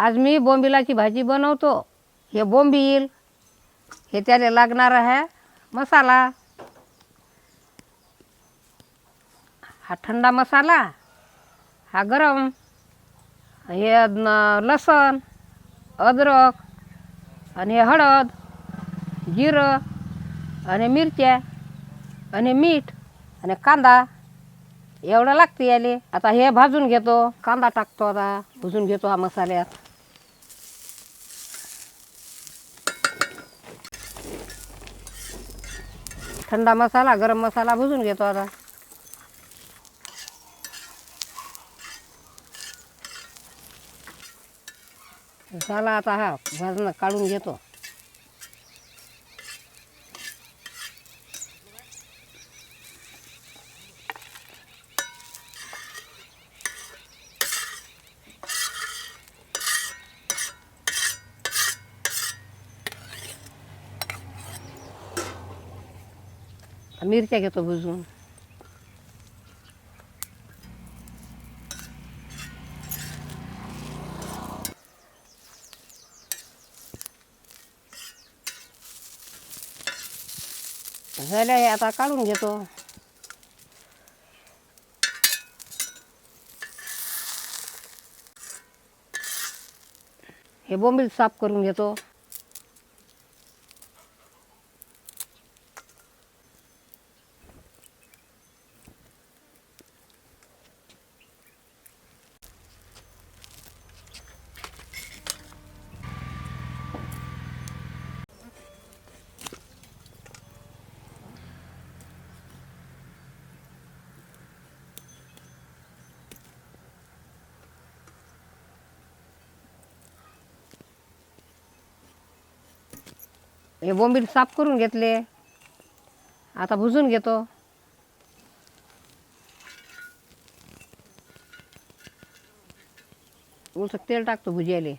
आज मी बोंबिलाची भाजी बनवतो. हे बोंबील हे त्याला लागणार आहे मसाला. हा थंडा मसाला हा गरम हे न- लसण अद्रक आणि हे हळद जिरं आणि मिरच्या आणि मीठ आणि कांदा. एवढं लागते याले. आता हे भाजून घेतो. कांदा टाकतो आता. भुजून घेतो हा मसाल्यात. थंडा मसाला गरम मसाला भुजून घेतो आता. झाला आता हा भाजणं काढून घेतो. मिरच्या घेतो भुजून झाल्या हे आता काढून घेतो हे बोंबील साफ करून घेतो हे बोंबील साफ करून घेतले. आता भुजून घेतो. उलट तेल टाकतो भुजियाले.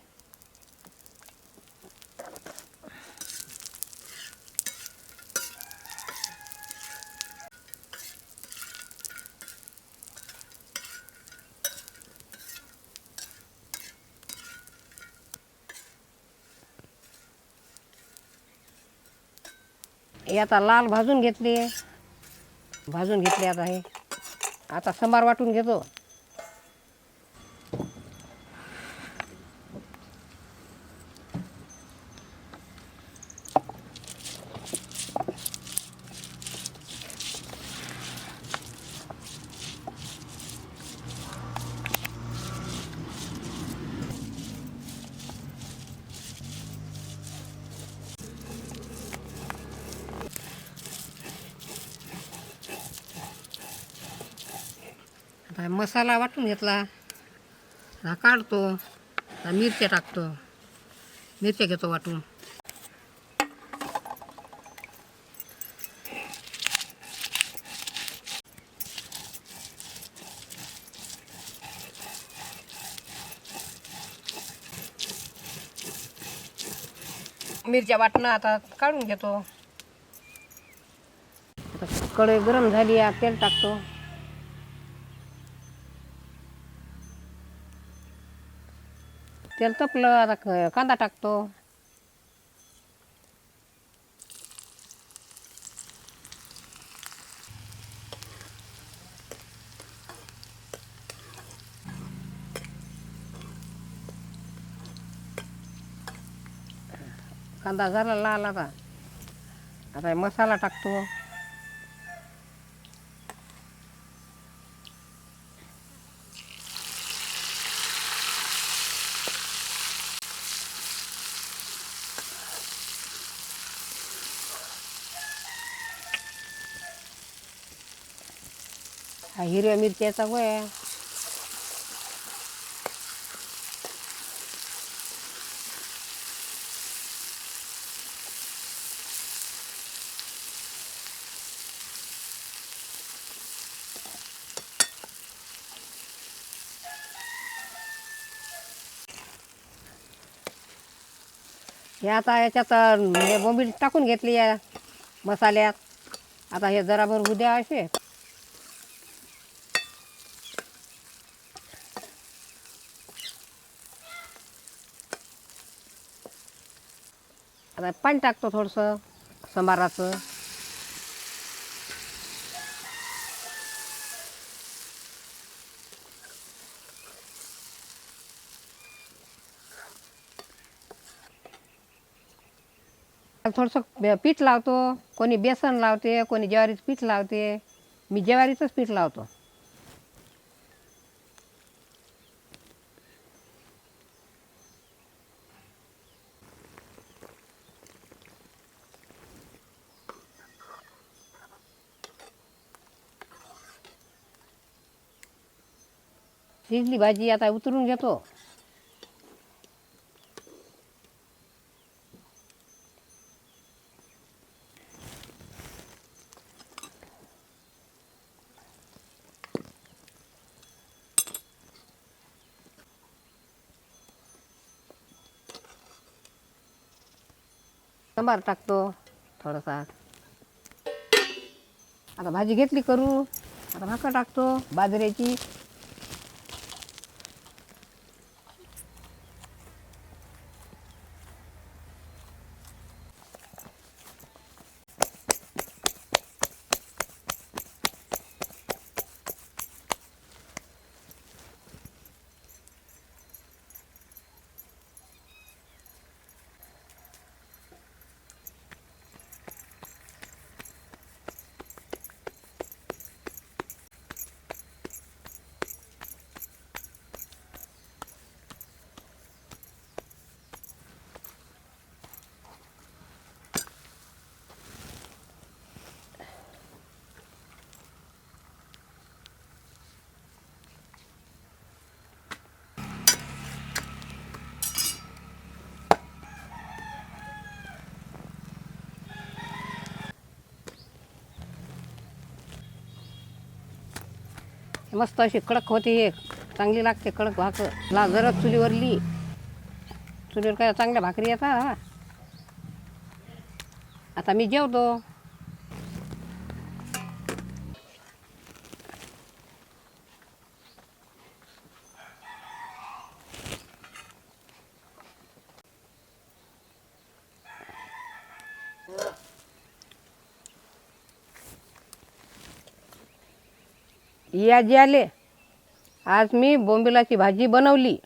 हे आता लाल भाजून घेतली. भाजून घेतले आता हे. आता सांबार वाटून घेतो. आता मसाला वाटून घेतला. हा काढतो. हा मिरच्या टाकतो. मिरच्या घेतो वाटून. मिरच्या वाटणं आता काढून घेतो. आता कढई गरम झाली आहे तेल टाकतो. तेल तपलं आता क- कांदा टाकतो कांदा झाला लाल आता. आता हे मसाला टाकतो. हा हिरव्या मिरच्याचा गोळ्या. हे आता याच्यात हे बोंबील टाकून घेतली या मसाल्यात. आता हे जराभर होऊ द्या असे. आता पाणी टाकतो थोडंसं संबाराचं. थोडंसं पीठ लावतो. कोणी बेसन लावते कोणी ज्वारीचं पीठ लावते. मी ज्वारीचंच पीठ लावतो. शिजली भाजी आता उतरून घेतो. सांबार टाकतो थोडासा. आता भाजी घेतली करू. आता भाकर टाकतो. बाजरीची. मस्त अशी कडक होते हे. चांगली लागते कडक भाकर. ला जरा चुलीवरली. चुलीवर काय चांगल्या भाकरी येतात आता मी जेवतो. या जी आले आज मी बोंबिलाची भाजी बनवली.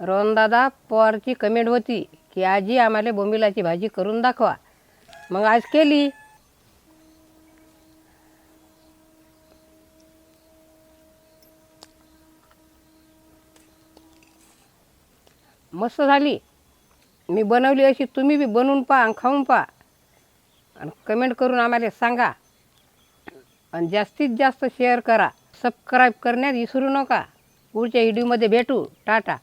रोहनदादा पवारची कमेंट होती की आजी आम्हाला बोंबिलाची भाजी करून दाखवा. मग आज केली. मस्त झाली. मी बनवली अशी तुम्ही बी बनवून पहा आणि खाऊन पहा. आणि कमेंट करून आम्हाला सांगा. आणि जास्तीत जास्त शेअर करा. सबस्क्राईब करण्यात विसरू नका. पुढच्या व्हिडिओमध्ये भेटू. टाटा.